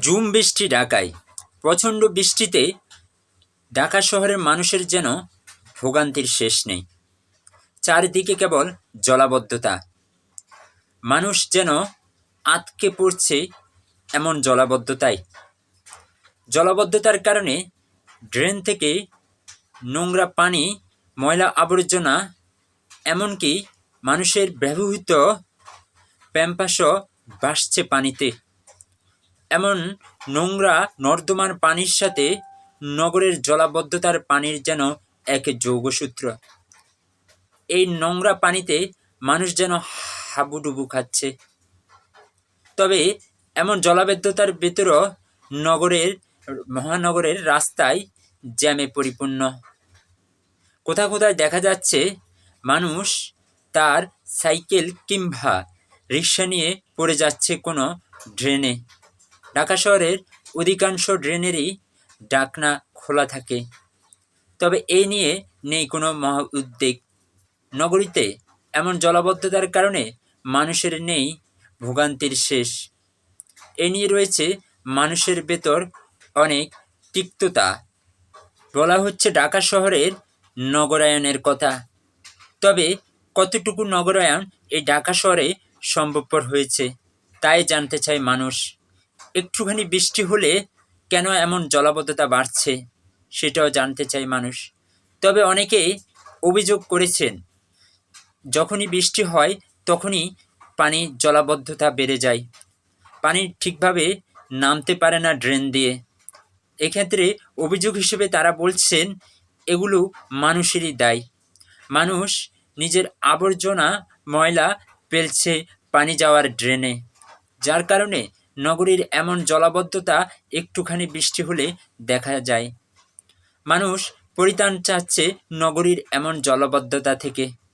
ঝুম বৃষ্টি ঢাকায়। প্রচণ্ড বৃষ্টিতে ঢাকা শহরের মানুষের যেন ভোগান্তির শেষ নেই। চারিদিকে কেবল জলাবদ্ধতা। মানুষ যেন আটকে পড়ছে এমন জলাবদ্ধতায়। জলাবদ্ধতার কারণে ড্রেন থেকে নোংরা পানি, ময়লা আবর্জনা, এমনকি মানুষের ব্যবহৃত প্যাম্পাসও ভাসছে পানিতে। এমন নোংরা নর্দমার পানির সাথে নগরের জলাবদ্ধতার পানির যেন এক যোগসূত্র। এই নোংরা পানিতে মানুষ যেন হাবুডুবু খাচ্ছে। তবে এমন জলাবদ্ধতার ভেতরও নগরের, মহানগরের রাস্তায় জ্যামে পরিপূর্ণ। কোথাও কোথায় দেখা যাচ্ছে মানুষ তার সাইকেল কিংবা রিক্সা নিয়ে পড়ে যাচ্ছে কোনো ড্রেনে। ঢাকা শহরের অধিকাংশ ড্রেনেরই ডাকনা খোলা থাকে। তবে এই নিয়ে নেই কোনো মহা উদ্বেগ। নগরীতে এমন জলাবদ্ধতার কারণে মানুষের নেই ভোগান্তির শেষ। এ নিয়ে রয়েছে মানুষের ভেতর অনেক তিক্ততা। বলা হচ্ছে ঢাকা শহরের নগরায়নের কথা। তবে কতটুকু নগরায়ন এই ঢাকা শহরে সম্ভবপর হয়েছে, তাই জানতে চায় মানুষ। একটুখানি বৃষ্টি হলে কেন এমন জলাবদ্ধতা বাড়ছে সেটাও জানতে চায় মানুষ। তবে অনেকেই অভিযোগ করেছেন, যখনই বৃষ্টি হয় তখনই পানি জলাবদ্ধতা বেড়ে যায়। পানি ঠিকভাবে নামতে পারে না ড্রেন দিয়ে। এক্ষেত্রে অভিযোগ হিসেবে তারা বলছেন, এগুলো মানুষেরই দায়। মানুষ নিজের আবর্জনা ময়লা ফেলছে পানি যাওয়ার ড্রেনে। যার কারণে নগরীর এমন জলাবদ্ধতা একটুখানি বৃষ্টি হলে দেখা যায়। মানুষ পরিত্রাণ চাচ্ছে নগরীর এমন জলাবদ্ধতা থেকে।